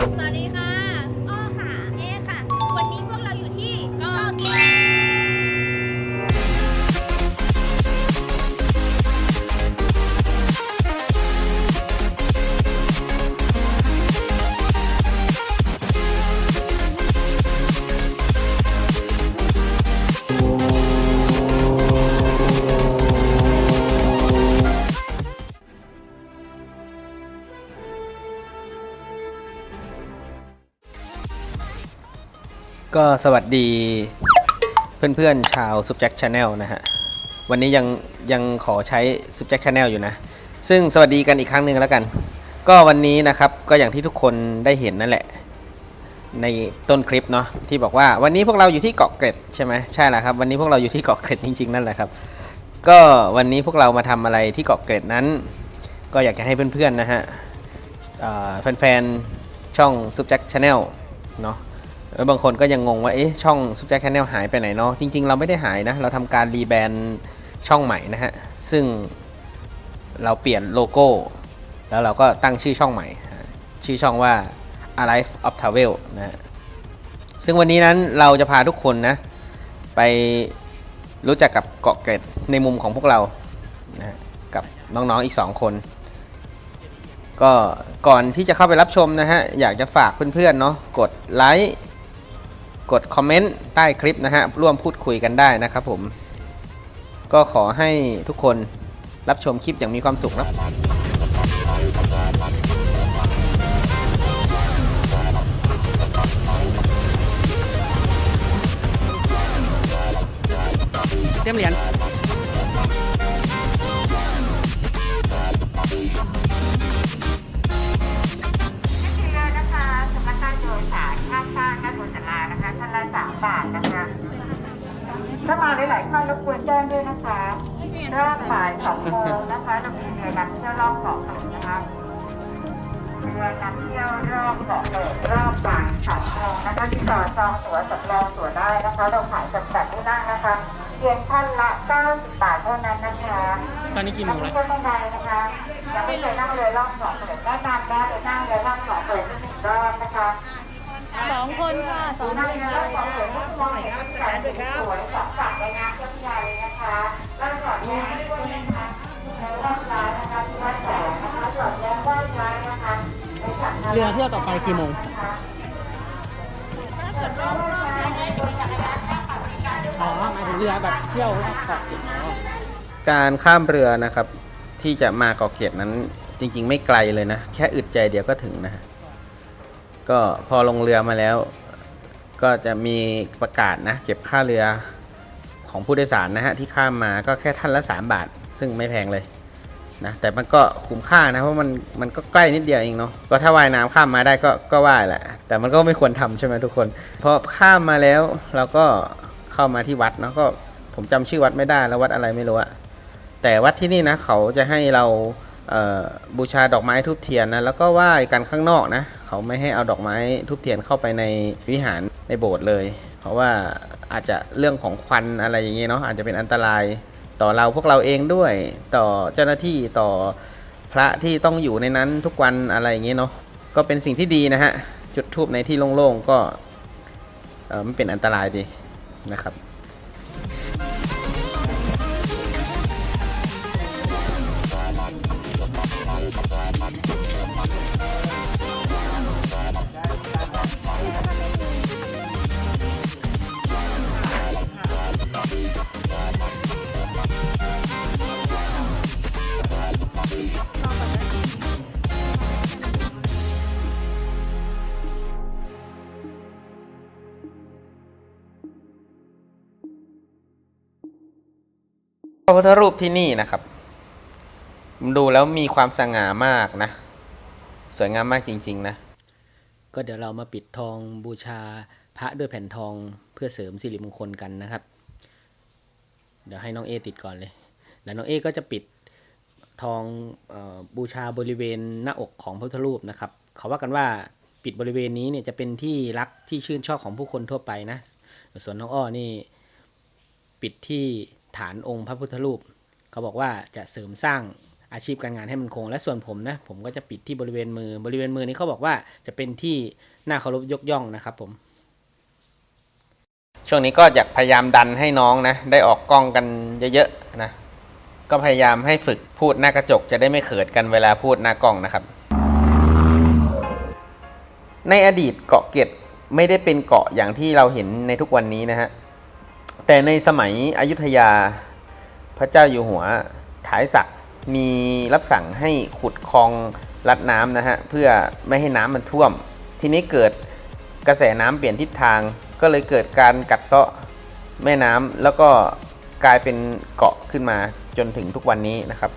สวัสดีค่ะ ก็สวัสดีเพื่อนๆชาว Subject Channel นะฮะ วันนี้ยังยังขอใช้ Subject Channel อยู่นะ ซึ่งสวัสดีกันอีกครั้งหนึ่งแล้วกัน ก็วันนี้นะครับก็อย่างที่ทุกคนได้เห็นนั่นแหละ ในต้นคลิปเนาะที่บอกว่าวันนี้พวกเราอยู่ที่เกาะเกร็ดใช่ไหมใช่แล้วครับ วันนี้พวกเราอยู่ที่เกาะเกร็ดจริงๆนั่นแหละครับ ก็วันนี้พวกเรามาทำอะไรที่เกาะเกร็ดนั้น ก็อยากจะให้เพื่อนๆนะฮะแฟนๆช่อง Subject Channel เนาะ บางคนก็ยังงงว่าเอ๊ะช่อง Subject Channel หายไปไหนเนาะจริง ๆ เราไม่ได้หายนะ เราทำการรีแบรนด์ช่องใหม่นะฮะ ซึ่งเราเปลี่ยนโลโก้ แล้วเราก็ตั้งชื่อช่องใหม่ ชื่อช่องว่า Alive of Travel นะฮะซึ่งวันนี้นั้นเราจะพาทุกคนนะ ไปรู้จักกับเกาะเกร็ดในมุมของพวกเรานะฮะกับน้องๆอีก 2 คนก็ก่อนที่จะเข้าไปรับชมนะฮะ อยากจะฝากเพื่อนๆเนาะกดไลค์ กดคอมเมนต์ใต้คลิปนะฮะ ร่วมพูดคุยกันได้นะครับผม ก็ขอให้ทุกคนรับชมคลิปอย่างมีความสุขนะเตรียมเหรียญ ได้นะคะ เราขายจำกัดที่นั่งนะคะ เพียงท่านละ90บาทเท่านั้นนะคะตอนนี้กี่โมงแล้วท่านผู้ชมท่านใดนะคะยังไม่เคยนั่งเรือล่องเกาะเกร็ดแนะนำได้เลยนั่งเรือล่องเกาะเกร็ดที่หนึ่งรอบนะคะสองคนค่ะสองนั่งคนเรือล่องเกาะเกร็ดที่มองเห็นวิวสวยๆสองฝั่งในน้ำเจ้าพระยาเลยนะคะแล้วจอดแย้มด้วยนะคะในรอบร้านนะคะที่วัดแสงนะคะจอดแย้มไหว้พระนะคะในฉันทเรือเที่ยวต่อไปกี่โมง อ๋อหมายถึงเรือแบบเที่ยวเกาะติดอ๋อการข้ามเรือนะครับ ที่จะมาเกาะเกร็ดนั้นจริง ๆ ไม่ไกลเลยนะ แค่อึดใจเดียวก็ถึงนะฮะก็พอลงเรือมาแล้ว ก็จะมีประกาศนะ เก็บค่าเรือของผู้โดยสารนะฮะที่ข้ามมาก็แค่ท่านละ 3 บาท ซึ่งไม่แพงเลยนะแต่มันก็คุ้มค่านะเพราะมันมันก็ใกล้นิดเดียวเองเนาะก็ถ้าว่ายน้ำข้ามมาได้ก็ก็ว่ายแหละแต่มันก็ไม่ควรทำใช่ไหมทุกคนพอข้ามมาแล้วเราก็ เข้ามาที่วัดเนาะก็ผมจำชื่อวัดไม่ได้แล้ววัดอะไรไม่รู้อะแต่วัดที่นี่นะเขาจะให้เราเบูชาดอกไม้ทูบเทียนนะแล้วก็ไหว้กันข้างนอกนะเขาไม่ให้เอาดอกไม้ทูบเทียนเข้าไปในวิหารในโบสถ์เลย เพราะว่าอาจจะเรื่องของควันอะไรอย่างเงี้ยเนาะอาจจะเป็นอันตรายต่อเราพวกเราเองด้วยต่อเจ้าหน้าที่ต่อพระที่ต้องอยู่ในนั้นทุกวันอะไรอย่างเงี้ยเนาะก็เป็นสิ่งที่ดีนะฮะจุดทูบในที่โล่งๆก็ไม่เป็นอันตรายดี นะครับ ระพุทธรูปที่นี่นะครับ ดูแล้วมีความสง่ามากนะ สวยงามมากจริง ๆ นะ ก็เดี๋ยวเรามาปิดทองบูชาพระด้วยแผ่นทองเพื่อเสริมสิริมงคลกันนะครับ เดี๋ยวให้น้องเอติดก่อนเลย แล้วน้องเอก็จะปิดทองออบูชาบริเวณหน้าอกของพระพุทธรูปนะครับ เขาว่ากันว่าปิดบริเวณนี้เนี่ยจะเป็นที่รักที่ชื่นชอบของผู้คนทั่วไปนะ ส่วนน้องอ้อนี่ปิดที่ ฐานองค์พระพุทธรูป เขาบอกว่าจะเสริมสร้างอาชีพการงานให้มันคง และส่วนผมนะ ผมก็จะปิดที่บริเวณมือบริเวณมือนี้เขาบอกว่าจะเป็นที่น่าเคารพยกย่องนะครับผมช่วงนี้ก็อยากพยายามดันให้น้องนะ ได้ออกกล้องกันเยอะๆนะ ก็พยายามให้ฝึกพูดหน้ากระจกจะได้ไม่เขิดกันเวลาพูดหน้ากล้องนะครับ ในอดีตเกาะเก็ดไม่ได้เป็นเกาะอย่างที่เราเห็นในทุกวันนี้นะฮะ แต่ในสมัยอยุธยาพระเจ้าอยู่หัวท้ายศักมีรับสั่งให้ขุดคลองลัดน้ำนะฮะเพื่อไม่ให้น้ำมันท่วม ทีนี้เกิดกระแสน้ำเปลี่ยนทิศทาง ก็เลยเกิดการกัดเซาะแม่น้ำแล้วก็กลายเป็นเกาะขึ้นมาจนถึงทุกวันนี้นะครับ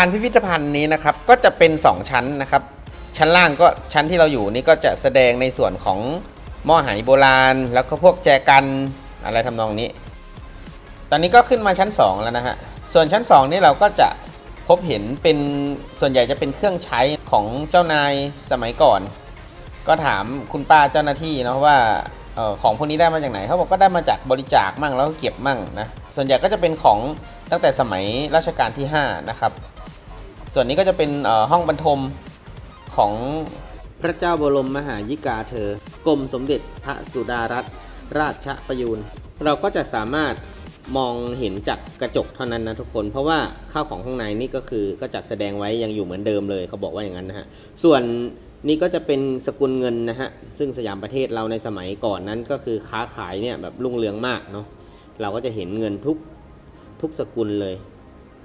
าคารพิพิธภัณฑ์นี้นะครับก็จะเป็น 2 ชั้นนะครับ ชั้นล่างก็ชั้นที่เราอยู่นี่ก็จะแสดงในส่วนของหม้อไหโบราณ แล้วก็พวกแจกันอะไรทำนองนี้ ตอนนี้ก็ขึ้นมาชั้น 2 แล้วนะฮะส่วนชั้น 2 นี่เราก็จะพบเห็นเป็นส่วนใหญ่จะเป็นเครื่องใช้ของเจ้านายสมัยก่อน ก็ถามคุณป้าเจ้าหน้าที่นะว่าออของพวกนี้ได้มาจากไหนเขาบอกก็ได้มาจากบริจาคมั่งแล้วก็เก็บมั่งนะส่วนใหญ่ก็จะเป็นของตั้งแต่สมัยรัชกาลที่5นะครับ ส่วนนี้ก็จะเป็นห้องบรรทมของพระเจ้าบรมมหายิกาเธอกรมสมเด็จพระสุดารัตนราชประยูนเราก็จะสามารถมองเห็นจากกระจกเท่านั้นนะทุกคน เพราะว่าข้าวของข้างในนี่ก็คือก็จัดแสดงไว้ยังอยู่เหมือนเดิมเลยเขาบอกว่าอย่างนั้นนะฮะส่วนนี่ก็จะเป็นสกุลเงินนะฮะซึ่งสยามประเทศเราในสมัยก่อนนั้นก็คือค้าขายเนี่ยแบบรุ่งเรืองมากเนาะเราก็จะเห็นเงินทุกทุกสกุลเลย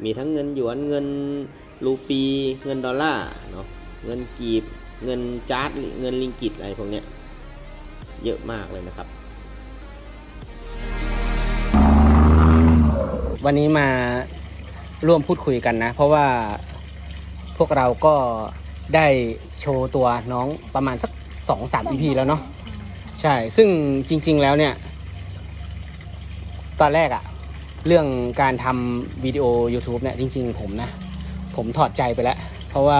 มีทั้งเงินหยวนเงิน รูปีเงินดอลลาร์เนาะเงินกีบเงินจาร์ดเงินลิงกิตอะไรพวกเนี้ยเยอะมากเลยนะครับ วันนี้มาร่วมพูดคุยกันนะ เพราะว่าพวกเราก็ได้โชว์ตัวน้องประมาณสักสองสาม EP แล้วเนาะใช่ ซึ่งจริง ๆ แล้วเนี่ย ตอนแรกอะเรื่องการทำวิดีโอ YouTube เนี่ยจริง ๆ ผมนะ ผมถอดใจไปแล้ว เพราะว่า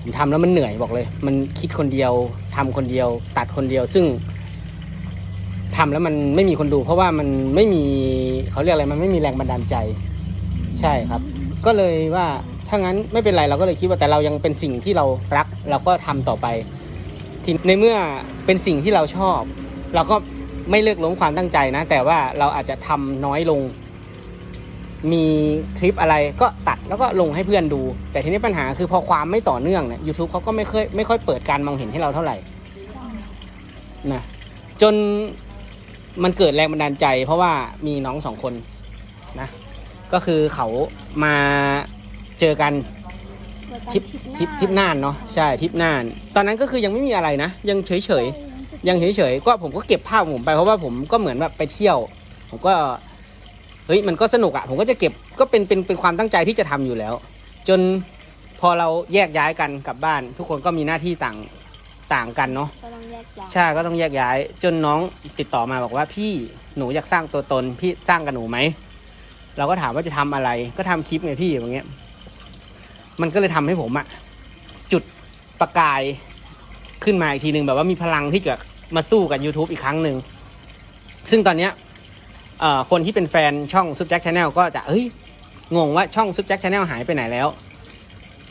ผมทำแล้วมันเหนื่อยบอกเลย มันคิดคนเดียวทำคนเดียว ตัดคนเดียว ซึ่งทำแล้วมันไม่มีคนดู เพราะว่ามันไม่มีเขาเรียกอะไรมันไม่มีแรงบันดาลใจ ใช่ครับ ก็เลยว่าถ้างั้นไม่เป็นไรเราก็เลยคิดว่าแต่เรายังเป็นสิ่งที่เรารัก เราก็ทำต่อไปทีในเมื่อเป็นสิ่งที่เราชอบ เราก็ไม่เลิกล้มความตั้งใจนะ แต่ว่าเราอาจจะทำน้อยลง มีคลิปอะไรก็ตัดแล้วก็ลงให้เพื่อนดู แต่ทีนี้ปัญหาคือพอความไม่ต่อเนื่องเนี่ย YouTube เขาก็ไม่ค่อยไม่ค่อยเปิดการมองเห็นให้เราเท่าไหร่นะจนมันเกิดแรงบันดาลใจ เพราะว่ามีน้องสองคนนะก็คือเขามาเจอกันทริปทริปทริปน่านเนาะใช่ทริปน่าน ตอนนั้นก็คือยังไม่มีอะไรนะ ยังเฉยเฉยๆยังเฉยเฉยๆก็ผมก็เก็บภาพของผมไปเพราะว่าผมก็เหมือนแบบไปเที่ยว ผมก็ เฮ้ยมันก็สนุกอะ่ะผมก็จะเก็บก็เป็นเป็นเป็นความตั้งใจที่จะทำอยู่แล้ว จนพอเราแยกย้ายกันกลับบ้าน ทุกคนก็มีหน้าที่ต่างต่างกันเนาะก็ต้องแยกย้ายใช่ก็ต้องแยกย้าย จนน้องติดต่อมาบอกว่าพี่หนูอยากสร้างตัวตนพี่สร้างกับหนูไหมเราก็ถามว่าจะทำอะไร ก็ทำคลิปไงพี่อย่างเงี้ย มันก็เลยทำให้ผมอะจุดประกายขึ้นมาอีกทีหนึ่งแบบว่ามีพลังที่จะมาสู้กับ YouTube อีกครั้งหนึ่งซึ่งตอนเนี้ยเอ่อ คนที่เป็นแฟนช่องซุปแจ็คชาแนลก็จะเฮ้ยงงว่าช่องซุปแจ็คชาแนลหายไปไหนแล้ว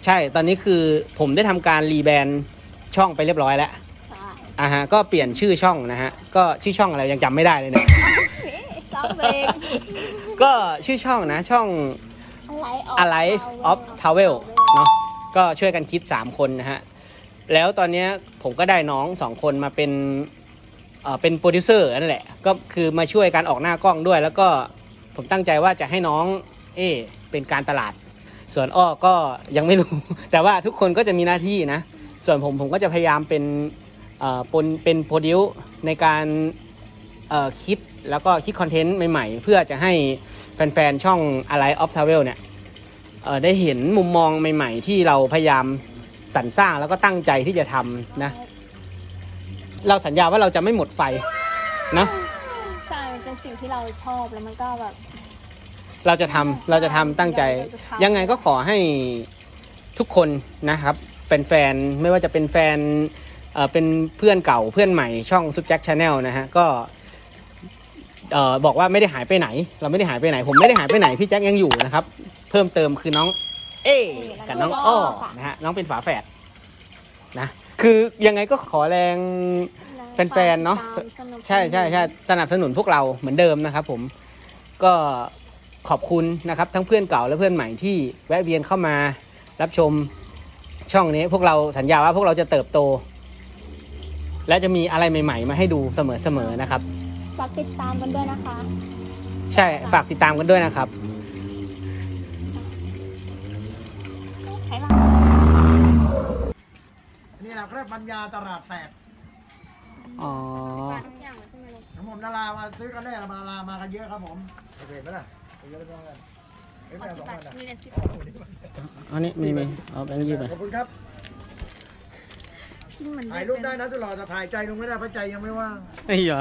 ใช่ตอนนี้คือผมได้ทำการรีแบรนด์ช่องไปเรียบร้อยแล้วใช่อ่าฮะก็เปลี่ยนชื่อช่องนะฮะก็ชื่อช่องอะไรยังจำไม่ได้เลยเนะซอฟเวงก็ชื่อช่องนะช่อง Alive of Travel เนาะก็ช่วยกันคิด 3 คนนะฮะ แล้วตอนเนี้ยผมก็ได้น้อง 2 คนมาเป็น เอ่อเป็นโปรดิวเซอร์นั่นแหละ ก็คือมาช่วยการออกหน้ากล้องด้วย แล้วก็ผมตั้งใจว่าจะให้น้อง เอเป็นการตลาด ส่วนอ้อก็ยังไม่รู้ แต่ว่าทุกคนก็จะมีหน้าที่นะ ส่วนผมผมก็จะพยายามเป็นเอ่อปนเป็นโปรดิวในการเอ่อคิดแล้วก็คิดคอนเทนต์ใหม่ๆ เพื่อจะให้แฟนๆ ช่อง Alive of Travel เนี่ยเอ่อได้เห็นมุมมองใหม่ๆ ที่เราพยายามสรรสร้างแล้วก็ตั้งใจที่จะทำนะ เราสัญญาว่าเราจะไม่หมดไฟนะใช่มันเป็นสิ่งที่เราชอบแล้วมันก็แบบ เราจะทำเราจะทำตั้งใจเราจะทำยังไงก็ขอให้ทุกคนนะครับ แฟนๆ ไม่ว่าจะเป็นแฟนเอ่อเป็นเพื่อนเก่าเพื่อนใหม่ช่องซุปแจ็คชาแนลนะฮะก็เอ่อบอกว่าไม่ได้หายไปไหน เราไม่ได้หายไปไหน ผมไม่ได้หายไปไหนพี่แจ็คยังอยู่นะครับ เพิ่มเติมคือน้อง เอกับน้องอ้อนะฮะน้องเป็นฝาแฝดนะ คือยังไงก็ขอแรงแฟนๆเนอะตมสนุกใช่ใช่ใช่สนับสนุนพวกเราเหมือนเดิมนะครับ ผมก็ขอบคุณนะครับ ทั้งเพื่อนเก่าและเพื่อนใหม่ที่แวะเวียนเข้ามารับชมช่องนี้พวกเราสัญญาว่าพวกเราจะเติบโต และจะมีอะไรใหม่ ๆ มาให้ดูเสมอๆนะครับ ฝากติดตามกันด้วยนะคะ ใช่ฝากติดตามกันด้วยนะครับ นี่แหละเรียกปัญญาตลาดแตกอ๋อทุกอย่างใช่ไหมลูกของผมดารามาซื้อกันแน่มาดารามากันเยอะครับผมโอเคไหมล่ะไปเยอะเลยกันเอ้ยไม่เอาสองพันนะมีเงินสิบอันนี้มีมีเอาแบงค์ยี่ไปขอบคุณครับที่มันถ่ายรูปได้นะสุดหล่อแต่ถ่ายใจลุงไม่ได้เพราะใจยังไม่ว่าง ไอ้ยา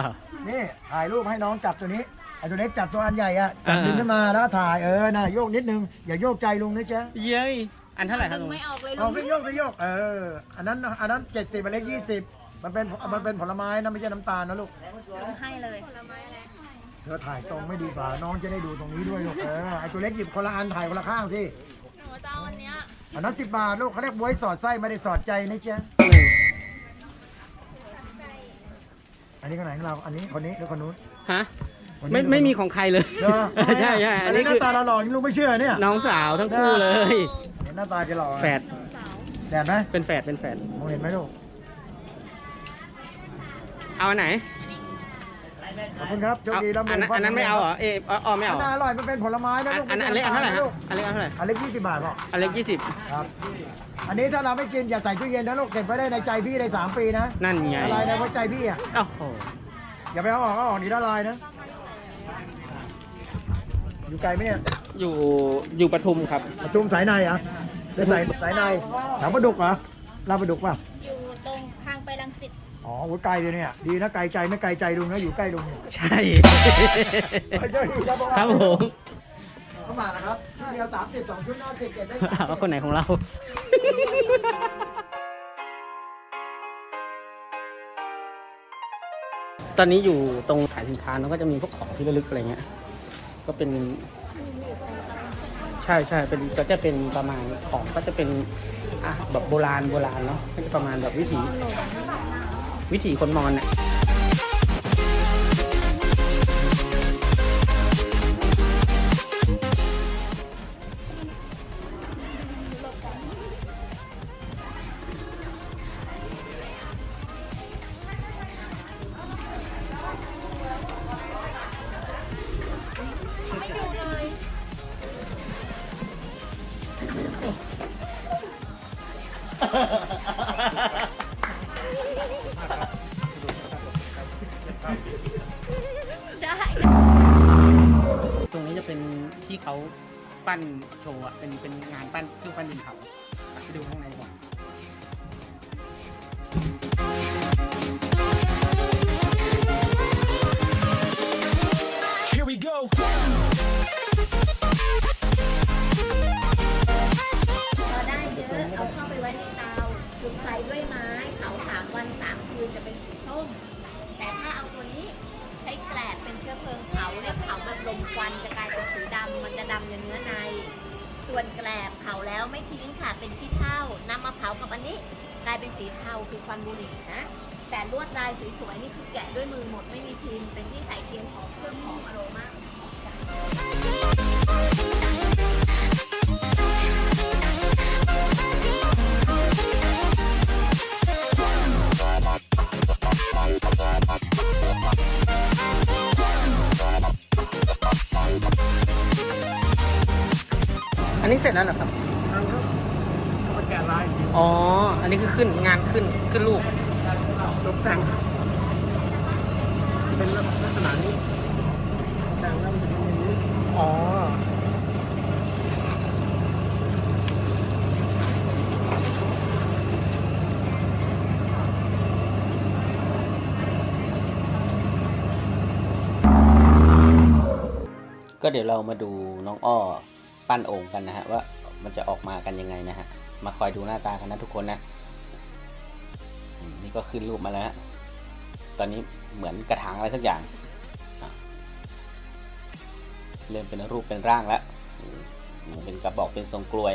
นี่ถ่ายรูปให้น้องจับตัวนี้ไอ้ตัวเล็กจับตัวอันใหญ่อะจับอ่า ดึงขึ้นมาแล้วก็ถ่ายเออน่ะโยกนิดนึงอย่าโยกใจลุงนะจ๊ะเย้ย อันเท่าไหร่ครับดึลุงงไม่ออกเลยเอาลูกไปโยกไปโยกเออ อันนั้นอันนั้นเจ็ดสิบอันเล็กยี่สิบมันเป็นมันเป็นผลไม้นะไม่ใช่น้ำตาลนะลูกดึงให้เลยเธอถ่ายตรงไม่ดีกว่าน้องจะได้ดูตรงนี้ด้วยลูกเออไอ้ตัวเล็กหยิบคนละอันถ่ายคนละข้างสิหนูจะเอาอันเนี้ยอันนั้นสิบบาทลูกเขาเรียกบวยสอดไส้ไม่ได้สอดใจนะจ๊ะอันนี้คนไหนของเราอันนี้คนนี้หรือคนนู้นฮะ คนนี้ไม่ไม่มีของใครเลยเนอะใช่ใช่อัอันนนี้นี้หน้าคือตาเราหล่อนี่ลูกไม่เชื่อเนี่ยน้องสาวทั้งคู่เลย เห็นหน้าตาแกหล่อแฝดแดดไหมเป็นแฝดเป็นแฝดมองเห็นไหมลูก เอาอันไหนขอบคุณครับโชคเอาดีแล้วอันนั้นอันนั้นไม่เอาเหรอเอออ๋อไม่อัเอานเหรนั้อนอร่อยมันเป็นผลไม้นะอันลูกอันอันเล็กอันเท่าไหร่ลูฮะอันเล็กอันเท่าไหร่อันเล็กยี่สิบบาทพ่ออันเล็กยี่สิบครับ อันนี้ถ้าเราไม่กินอย่าใส่ตู้เย็นนะลูกเก็บไว้ได้ในใจพี่ได้สามปีนะนั่นไงละลายในหัวใจพี่อะ โอ้โหอย่าไปเอาออกเอาออกนี่ละลายนะ อยู่ไกลไหมเนี่ยอยู่อยู่ปทุมครับประจุมสายในเหรอะหรือสายสายในแถวประดุกเหรอลาดประดุกป่ะอยู่ตรงทางไปรังสิตอ๋อโอ้ยไกลเลยเนี่ย ดีนะไกลใจไม่ไกลใจลุงนะอยู่ใกล้ลุงเนี่ยใช่เจ้าดีครับครับผมเข้ามานะครับชุดเดียวสามสิบสองชุดนอนสิบเก็บได้ ถามว่าคนไหนของเรา ตอนนี้อยู่ตรงขายสินค้าแล้วก็จะมีพวกของที่ระลึกอะไรเงี้ย ก็เป็น ใช่ใช่เป็นก็จะเป็นประมาณของก็จะเป็นอะแบบโบราณโบราณเนาะก็จะประมาณแบบวิถี วิถีคนมอญเนี่ย ได้ตรงนี้จะเป็นที่เขาปั้นโชว์อะเป็นเป็นงานปั้นเครื่องปั้นดินเผาไปดูข้างในก่อน ตัวนี้ใช้แกลบเป็นเชื้อเพลิงเผาเนี่ยเผาแบบลมควันจะกลายเป็นสีดำมันจะดำในเนื้อใน ส่วนแกลบเผาแล้วไม่ทิ้งค่ะเป็นขี้เถ้านำมาเผากับอันนี้กลายเป็นสีเทาคือควันบุหรี่นะแต่ลวดลายสวยๆนี่คือแกะด้วยมือหมดไม่มีทิ้งเป็นที่ใส่ นนี้เสร็จแล้วเหรอครับเขาแกะลายอยู่อ๋อ อันนี้คือขึ้นงานขึ้นขึ้นรูปตกแต่งเป็นลักษณะนี้แต่งแล้วมันจะเป็นอย่างนี้อ๋อ ก็เดี๋ยวเรามาดูน้องอ้อ ปั้นโอ่งกันนะฮะว่ามันจะออกมากันยังไงนะฮะมาคอยดูหน้าตากันนะทุกคนนะนี่ก็ขึ้นรูปมาแล้วฮะตอนนี้เหมือนกระถางอะไรสักอย่างเริ่มเป็นรูปเป็นร่างแล้วเป็นกระบอกเป็นทรงกลวย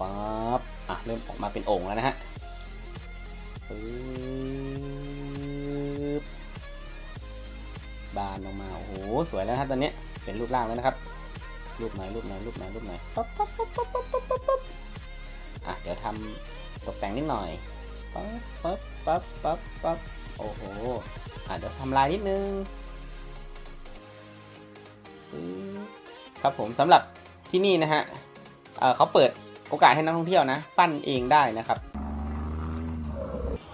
ป๊อปอะเริ่มออกมาเป็นโอ่งแล้วนะฮะบานออกมาโอ้โหสวยแล้วนะครับตอนนี้เป็นรูปร่างแล้วนะครับ รูปไหนรูปไหนรูปไหนรูปไหนปั๊บปั๊บปั๊บปั๊บปั๊บปั๊บปั๊บปั๊บอะเดี๋ยวทำตกแต่งนิดหน่อยปั๊บปั๊บปั๊บปั๊บปั๊บโอ้โหอะเดี๋ยวทำลายนิดนึงปึ๊บครับผมสำหรับที่นี่นะฮะเอ่อเขาเปิดโอกาสให้นักท่องเที่ยวนะ ปั้นเองได้นะครับ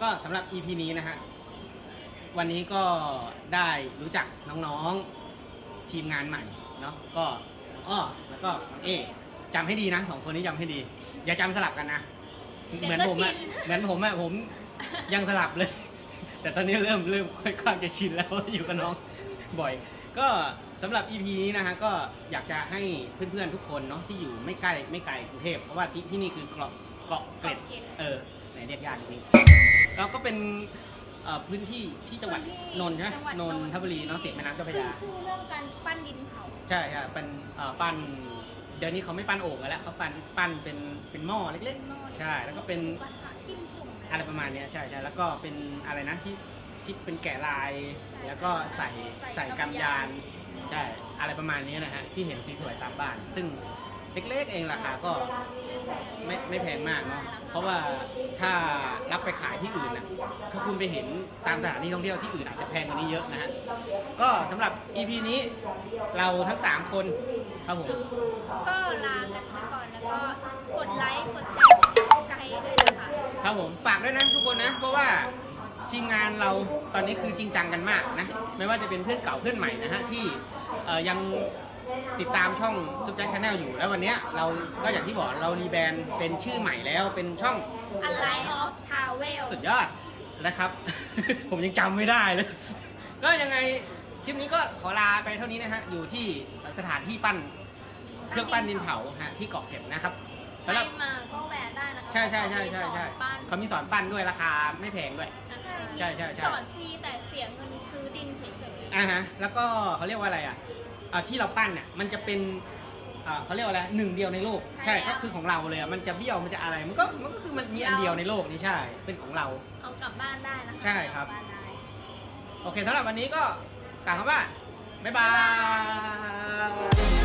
ก็สำหรับ EP นี้นะฮะวันนี้ก็ได้รู้จักน้องๆทีมงานใหม่เนาะก็ อ้อแล้วก็น้องเอจำให้ดีนะสองคนนี้จำให้ดี อย่าจำสลับกันนะ เหมือนผมอะเหมือนผมอะผมยังสลับเลย แต่ตอนนี้เริ่มเริ่มค่อยข้างจะชินแล้วอยู่กับน้องบ่อย ก็สำหรับ EP นี้นะฮะก็อยากจะให้เพื่อนๆทุกคนเนาะที่อยู่ไม่ใกล้ไม่ไกลกรุงเทพเพราะว่าที่ที่นี่คือเกาะเกาะเกร็ดเออไหนเรียกยากจริงเราก็เป็น เอ่อพื้นที่ที่จังหวัดนนท์ใช่ไหมจังหวัดนนทบุรีเนาะติดแม่น้ำเจ้าพระขึ้นยา ชื่อเรื่องการปั้นดินเผาใช่ใช่เป็นเอ่อปั้นเดี๋ยวนี้เขาไม่ปั้นโอ่งกันแล้วเขาปั้นปั้นเป็นเป็นหม้อเล็กเป็นหม้อๆใช่ แล้วก็เป็นปั้นหาจิ้มจุ่มอะไรประมาณเนี้ยใช่ใช่แล้วก็เป็นอะไรนะที่ที่เป็นแกะลาย แล้วก็ใส่ใส่กำยานใช่อะไรประมาณนี้นะฮะที่เห็นสวยๆตามบ้าน ซึ่งเล็กๆเองราคาก็ ไม่ไม่แพงมากเนาะเพราะว่าถ้ารับไปขายที่อื่นน่ะถ้าคุณไปเห็นตามสถานที่ท่องเที่ยวที่อื่นอาจจะแพงกว่านี้เยอะนะฮะก็สำหรับ EP นี้เราทั้ง 3 คนครับผมก็ลากันไปก่อนแล้วก็กดไลค์ กดแชร์กดซับสไครต์ด้วยนะคะ ครับผมฝากด้วยนะทุกคนนะ เพราะว่า ทีมงานเราตอนนี้คือจริงจังกันมากนะ ไม่ว่าจะเป็นเพื่อนเก่าเพื่อนใหม่นะฮะที่ยังติดตามช่องซุป j จ็คชาแนลอยู่ แล้ววันนี้เราก็อย่างที่บอกเรารีแบรนด์เป็นชื่อใหม่แล้วเป็นช่องอะไรออฟทาวเวลสุดยอดนะครับ ผมยังจำไม่ได้เลย ก็ยังไงคลิปนี้ก็ขอลาไปเท่านี้นะฮะ อยู่ที่สถานที่ปั้นเครื่องปั้นดินเผาฮะที่เกาะเกร็ดนะครับ ใคสำหรรับ มาก็แวะได้นะคะใช่ใช่ใช่ใช่ใช่ปั้นเขามีสอนปั้นด้วยราคาไม่แพงด้วย ใช่ใช่ใช่ สอนฟรีแต่เสียเงินซื้อดินเฉยๆอ่าฮะแล้วก็เขาเรียกว่าอะไรอะอ่าที่เราปั้นเนี่ยมันจะเป็นอ่าเขาเรียกว่าอะไรหนึ่งเดียวในโลกใช่ก็คือของเราเลยอะมันจะเบี้ยวมันจะอะไรมันก็มันก็คือมันมีอันเดียวในโลกนี่ใช่ เป็นของเราเอากลับบ้านได้นะคะใช่ครับ เอากลับ้านได้ โอเคสำหรับวันนี้ก็กล่าวคำว่า บ๊ายบาย